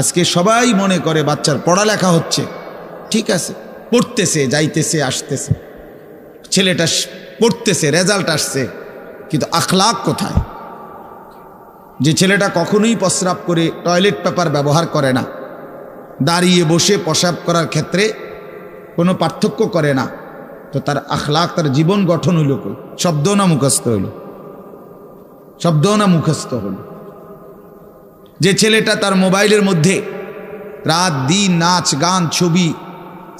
আজকে সবাই মনে করে বাচ্চার পড়ালেখা হচ্ছে। ঠিক আছে, পড়তেছে, যাইতেছে, আসতেছে। ছেলেটা পড়তেছে, রেজাল্ট আসছে, কিন্তু আখলাক কোথায়? যে ছেলেটা কখনোই প্রস্রাব করে টয়লেট পেপার ব্যবহার করে না, দাঁড়িয়ে বসে প্রসাব করার ক্ষেত্রে কোনো পার্থক্য করে না, তো তার আখলাক, তার জীবন গঠন হইল কই? শব্দ না মুখস্থ হইল? শব্দ না মুখস্থ হইল? যে ছেলেটা তার মোবাইলের মধ্যে রাত, দিন, নাচ, গান, ছবি,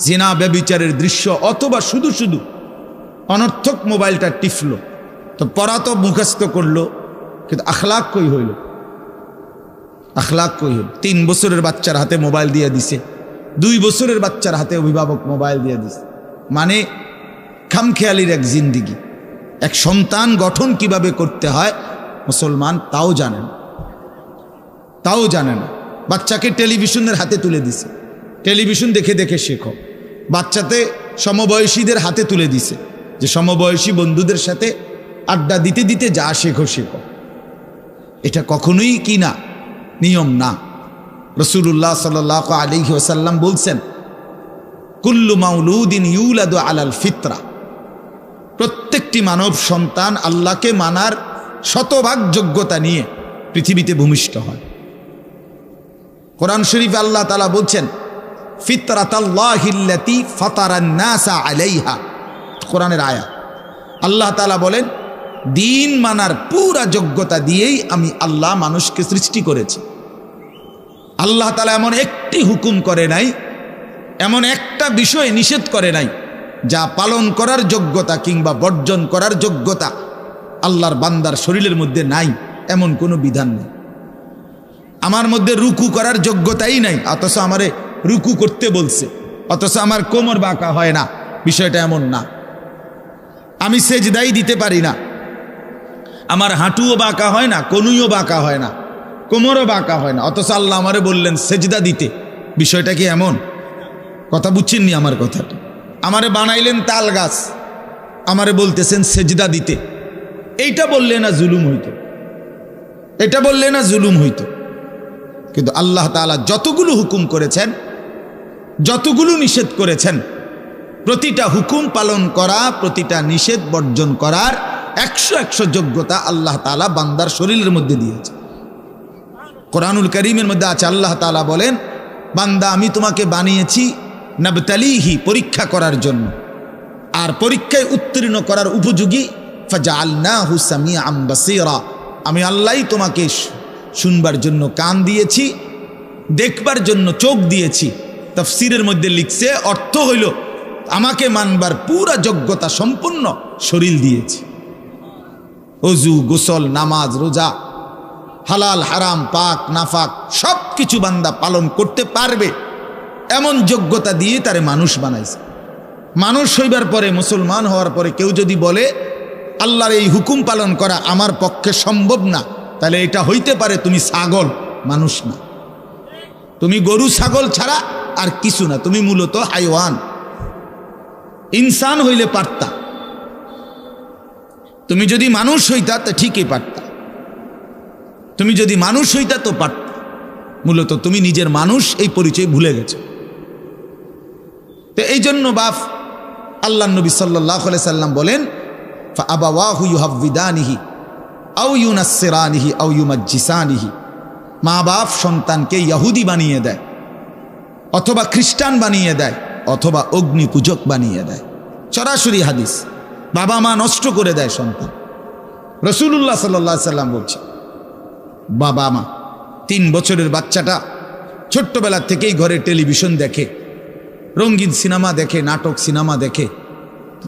জেনা, ব্যবিচারের দৃশ্য অথবা শুধু শুধু অনর্থক মোবাইলটা টিফল। তো পড়া তো মুখস্থ করল, কিন্তু আখলাক কই হইল? আখলাক কই হইল? তিন বছরের বাচ্চার হাতে মোবাইল দিয়ে দিছে, দুই বছরের বাচ্চার হাতে অভিভাবক মোবাইল দিয়ে দিছে। মানে খামখেয়ালির এক জিন্দিগি, এক সন্তান গঠন কীভাবে করতে হয়, মুসলমান তাও জানেন তাও জানে না। বাচ্চাকে টেলিভিশনের হাতে তুলে দিছে। টেলিভিশন দেখে দেখে শেখো। বাচ্চাতে সমবয়সীদের হাতে তুলে দিছে যে সমবয়সী বন্ধুদের সাথে আড্ডা দিতে দিতে যা শেখো শেখো। এটা কখনোই কি না? নিয়ম না। রসুল্লাহ সাল আলিহি ওসাল্লাম বলছেন, কুল্লু মাউলুদিন ইউলাদু আলাল ফিতরা। প্রত্যেকটি মানব সন্তান আল্লাহকে মানার শতভাগ যোগ্যতা নিয়ে পৃথিবীতে ভূমিষ্ঠ হয়। কোরআন শরীফ আল্লাহ তালা বলছেন, ফিতরাতাল্লাহিল্লাতি ফাতারান্নাসা আলাইহা। কোরআনের আয়া। আল্লাহ তালা বলেন, দিন মানার পুরা যোগ্যতা দিয়েই আমি আল্লাহ মানুষকে সৃষ্টি করেছি। আল্লাহ তালা এমন একটি হুকুম করে নাই, এমন একটা বিষয় নিষেধ করে নাই, যা পালন করার যোগ্যতা কিংবা বর্জন করার যোগ্যতা আল্লাহর বান্দার শরীরের মধ্যে নাই, এমন কোনো বিধান নেই। আমার মধ্যে রুকু করার যোগ্যতাই নাই। অথচ আমারে রুকু করতে বলছে। অথচ আমার কোমর বাঁকা হয় না। বিষয়টা এমন না। আমি সেজদাই দিতে পারি না। আমার হাঁটুও বাঁকা হয় না, কনুইও বাঁকা হয় না, কোমরও বাঁকা হয় না। অথচ আল্লাহ আমারে বললেন, সেজদা দিতে। বিষয়টা কি এমন? কথা বুঝছেননি আমার কথাটা? আমারে বানাইলেন তাল গাছ। আমারে বলতেছেন, সেজদা দিতে। এইটা বললে না জুলুম হইতো। এটা বললে না জুলুম হইতো। কিন্তু আল্লাহ তাআলা যতগুলো হুকুম করেছেন, যতগুলো নিষেধ করেছেন, প্রতিটা হুকুম পালন করা, প্রতিটা নিষেধ বর্জন করার একশো একশো যোগ্যতা আল্লাহ তাআলা বান্দার শরীরের মধ্যে দিয়েছে। কোরআনুল করিমের মধ্যে আছে, আল্লাহ তাআলা বলেন, বান্দা, আমি তোমাকে বানিয়েছি নবতালিহি, পরীক্ষা করার জন্য। আর পরীক্ষায় উত্তীর্ণ করার উপযোগী, ফাজআলনাহু সামিআম বাসীরা। আমি আল্লাহই তোমাকে শুনবার জন্য কান দিয়েছি, দেখবার জন্য চোখ দিয়েছি। তফসিরের মধ্যে লিখছে, অর্থ হইল, আমাকে মানবার পুরা যোগ্যতা সম্পূর্ণ শরীর দিয়েছি। অজু, গোসল, নামাজ, রোজা, হালাল, হারাম, পাক, নাফাক সব কিছু বান্দা পালন করতে পারবে। এমন যোগ্যতা দিয়ে তারে মানুষ বানাইছে। মানুষ হইবার পরে, মুসলমান হওয়ার পরে কেউ যদি বলে, আল্লাহর এই হুকুম পালন করা আমার পক্ষে সম্ভব না তাহলে এটা হইতে পারে তুমি ছাগল, মানুষ না। তুমি গরু, ছাগল ছাড়া আর কিছু না, তুমি মূলত হাইওয়ান। ইনসান হইলে পারতা। তুমি যদি মানুষ হইতা, তো ঠিকই পারতা। তুমি যদি মানুষ হইতা, তো পারতা। মূলত তুমি নিজের মানুষ এই পরিচয় ভুলে গেছো। তো এই জন্য বাপ আল্লাহ নবী সাল্লাহ সাল্লাম বলেন আবাহু ইউহাবিদানিহি আউ ইউনাসেরানিহি আউ ইউমাজ্জিসানিহি। মা বাপ সন্তানকে ইয়াহুদি বানিয়ে দেয়, অথবা খ্রিস্টান বানিয়ে দেয়, অথবা অগ্নি পূজক বানিয়ে দেয়। সরাসরি হাদিস বাবা মা নষ্ট করে দেয় সন্তান। রসুল্লাহ সাল্লাহ সাল্লাম বলছে বাবা মা তিন বছরের বাচ্চাটা ছোট্টবেলার থেকেই ঘরে টেলিভিশন দেখে, রঙিন সিনেমা দেখে, নাটক সিনেমা দেখে,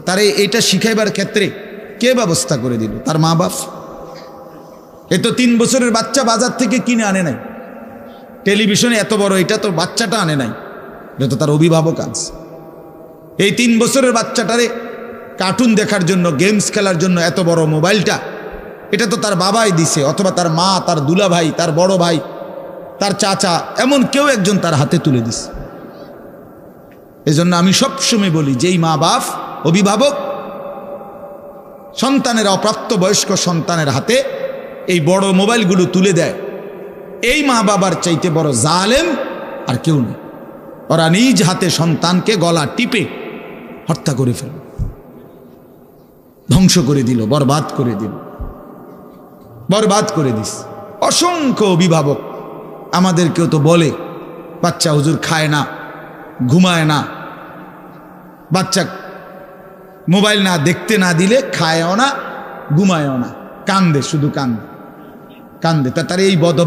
তারে এটা শিখাইবার ক্ষেত্রে কে ব্যবস্থা করে দিল? তার মা বাপ এ তো তিন বছরের বাচ্চা বাজার থেকে কিনে আনে নাই। টেলিভিশনে এত বড়, এটা তো বাচ্চাটা আনে নাই। এটা তো তার অভিভাবক আনছে এই তিন বছরের বাচ্চাটারে কার্টুন দেখার জন্য গেমস খেলার জন্য এত বড় মোবাইলটা, এটা তো তার বাবাই দিছে, অথবা তার মা, তার দুলা ভাই তার বড় ভাই, তার চাচা, এমন কেউ একজন তার হাতে তুলে দিছে। এজন্য আমি সবসময় বলি, যেই মা বাপ, অভিভাবক, সন্তানের অপ্রাপ্ত বয়স্ক সন্তানের হাতে এই বড় মোবাইলগুলো তুলে দেয়। এই মা বাবার চাইতে বড় জালেম আর কেউ নেই। ওরা নিজ হাতে সন্তানকে গলা টিপে হত্যা করে ফেল ধ্বংস করে দিল, বরবাদ করে দিল। বরবাদ করে দিস। অসংখ্য অভিভাবক আমাদেরকেও তো বলে, বাচ্চা হুজুর খায় না, ঘুমায় না। বাচ্চা মোবাইল না দেখতে না দিলে খায়ও না, ঘুমায়ও না। কান্দে, শুধু কান্দে। কান্দে। তা তার এই বদ